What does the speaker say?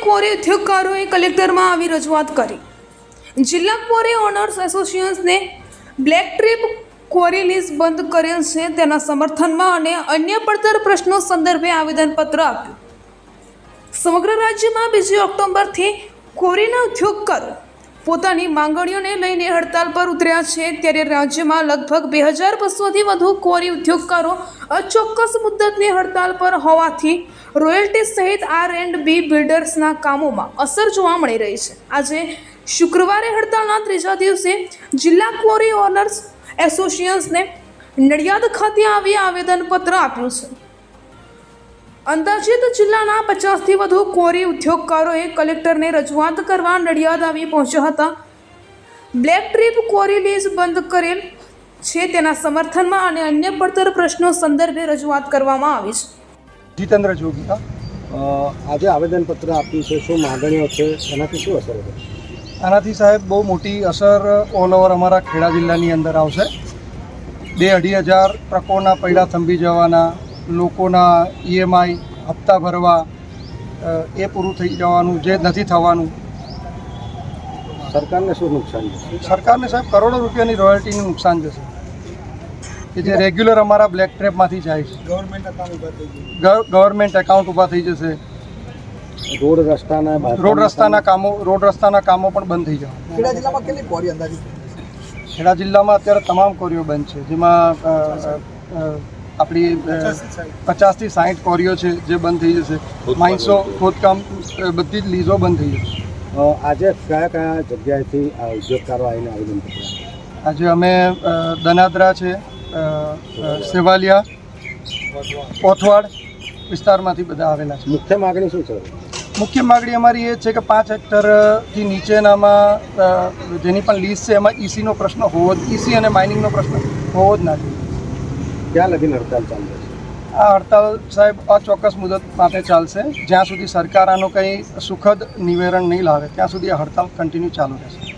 Quarry ઉદ્યોગકારોએ કલેક્ટરમાં આવી રજૂઆત કરી. જિલ્લા કોરી ઓનર્સ એસોસિએશને બ્લેક ટ્રીપ કોરી લીઝ બંધ કરેલ છે તેના સમર્થનમાં અને અન્ય પડતર પ્રશ્નો સંદર્ભે આવેદનપત્ર આપ્યું. સમગ્ર રાજ્યમાં બીજી ઓક્ટોબરથી કોરીના ઉદ્યોગકારો પોતાની માંગણીઓને લઈને હડતાલ પર ઉતર્યા છે. ત્યારે રાજ્યમાં લગભગ બે હજાર બસોથી વધુ કોરી ઉદ્યોગકારો અચોક્કસ મુદ્દતની હડતાલ પર હોવાથી રોયલ્ટી સહિત આર એન્ડ બી બિલ્ડર્સના કામોમાં અસર જોવા મળી રહી છે. આજે શુક્રવારે હડતાલના ત્રીજા દિવસે જિલ્લા ક્વોરી ઓનર્સ એસોસિએશને નડિયાદ ખાતે આવી આવેદનપત્ર આપ્યું છે. અંદાજિત જિલ્લાના પચાસથી વધુ કોરી ઉદ્યોગકારોએ કલેક્ટરને રજૂઆત કરવા નડિયાદ આવી પહોંચ્યા હતા. બ્લેક ટ્રીપ કોરી લીઝ બંધ કરેલ છે તેના સમર્થનમાં અને અન્ય પડતર પ્રશ્નો સંદર્ભે રજૂઆત કરવામાં આવી છે. જીતેન્દ્ર જોગીતા આજે આવેદનપત્ર આપ્યું છે શું માગણીઓ છે એનાથી શું અસર થશે આનાથી સાહેબ બહુ મોટી અસર ઓલ ઓવર અમારા ખેડા જિલ્લાની અંદર આવશે. બે અઢી હજાર ટ્રકોના પૈડા થંભી જવાના લોકોના ઈએમઆઈ હપ્તા ભરવા એ પૂરું થઈ જવાનું જે નથી થવાનું. સરકારને શું નુકસાન છે? સરકારને સાહેબ કરોડો રૂપિયાની રોયલ્ટીનું નુકસાન જશે કે જે રેગ્યુલર અમારા બ્લેક ટ્રેપમાંથી જાય છે. ગવર્મેન્ટ ગવર્મેન્ટ એકાઉન્ટ ઊભા થઈ જશે. રોડ રસ્તાના રોડ રસ્તાના કામો રોડ રસ્તાના કામો પણ બંધ થઈ જવા ખેડા જિલ્લામાં કેટલી ક્વોરી અંદાજિત? ખેડા જિલ્લામાં અત્યારે તમામ કોરીઓ બંધ છે. જેમાં આપણી પચાસથી સાહીઠ કોરીઓ છે જે બંધ થઈ જશે. માઇન્સો ખોદકામ બધી જ લીઝો બંધ થઈ જશે. આજે કયા કયા જગ્યાએથી આ ઉદ્યોગકારો આવીને આવેદનપત્ર? આજે અમે દનાદરા છે સેવાલિયા કોથવાડ વિસ્તારમાંથી બધા આવેલા છે. મુખ્ય માગણી શું છે? મુખ્ય માગણી અમારી એ છે કે પાંચ હેક્ટરથી નીચેનામાં જેની પણ લીઝ છે એમાં ઈસીનો પ્રશ્ન હોવો જ ઈસી અને માઇનિંગનો પ્રશ્ન હોવો જ ના જોઈએ. ક્યાં લગીને હડતાલ ચાલુ છે આ હડતાલ સાહેબ અચોક્કસ મુદત માટે ચાલશે. જ્યાં સુધી સરકાર આનો કંઈ સુખદ નિવેરણ નહીં લાવે, ત્યાં સુધી આ હડતાલ કન્ટિન્યુ ચાલુ રહેશે.